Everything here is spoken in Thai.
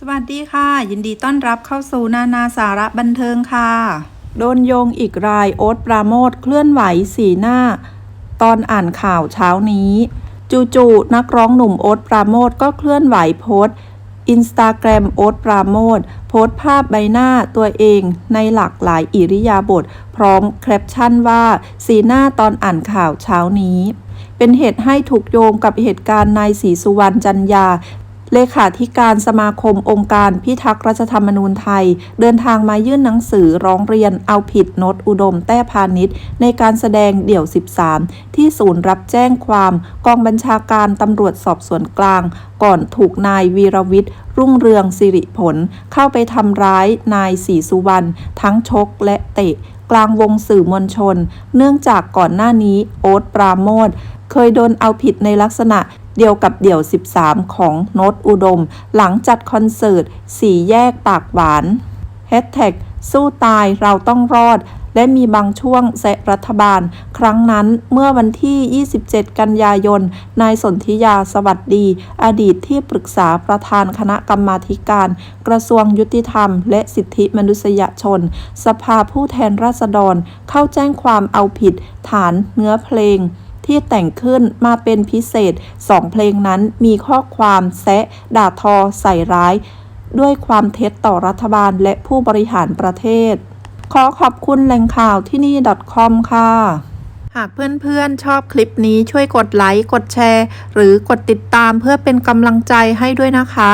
สวัสดีค่ะ ยินดีต้อนรับเข้าสู่นานาสาระบันเทิงค่ะ โดนโยงอีกรายโอ๊ตปราโมทเคลื่อนไหวสีหน้า ตอนอ่านข่าวเช้านี้ จู่ๆนักร้องหนุ่มโอ๊ตปราโมทก็เคลื่อนไหวโพสอินสตาแกรมโอ๊ตปราโมทโพสภาพใบหน้าตัวเองในหลากหลายอิริยาบถพร้อมแคปชั่นว่า สีหน้าตอนอ่านข่าวเช้านี้ เป็นเหตุให้ถูกโยงกับเหตุการณ์นายศรีสุวรรณจันยา เลขาธิการสมาคมองค์การพิทักษ์รัฐธรรมนูญไทย เดินทางมายื่นหนังสือร้องเรียนเอาผิดโนตอุดมแต้พาณิชย์ ในการแสดงเดี่ยว 13 ที่ศูนย์รับแจ้งความกองบัญชาการตำรวจสอบสวนกลาง ก่อนถูกนายวีรวิทย์ รุ่งเรืองสิริผล เข้าไปทำร้ายนายศรีสุวรรณทั้งชกและเตะ กลางวงสื่อมวลชน เนื่องจากก่อนหน้านี้โอ๊ตปราโมทเคยโดนเอาผิดในลักษณะ เดียวกับเดี่ยว 13 ของโนตอุดม หลังจัดคอนเสิร์ตสี่แยกปากหวานแฮชแท็กสู้ตายเราต้องรอด และมีบางช่วงแซะรัฐบาล ครั้งนั้นเมื่อวันที่ 27 กันยายน นายสนธิยาสวัสดี อดีตที่ปรึกษาประธานคณะกรรมาการ กระทรวงยุติธรรม และสิทธิมนุษยชน สภาผู้แทนราษฎร เข้าแจ้งความเอาผิด ฐานเนื้อเพลง ที่แต่งขึ้นมาเป็นพิเศษสองเพลงนั้นมีข้อความแซะด่าทอใส่ร้าย ด้วยความเท็จต่อรัฐบาลและผู้บริหารประเทศ ขอขอบคุณแหล่งข่าวที่นี่ .com ค่ะหากเพื่อนๆ ชอบคลิปนี้ช่วยกดไลค์ กดแชร์ หรือกดติดตามเพื่อเป็นกำลังใจให้ด้วยนะคะ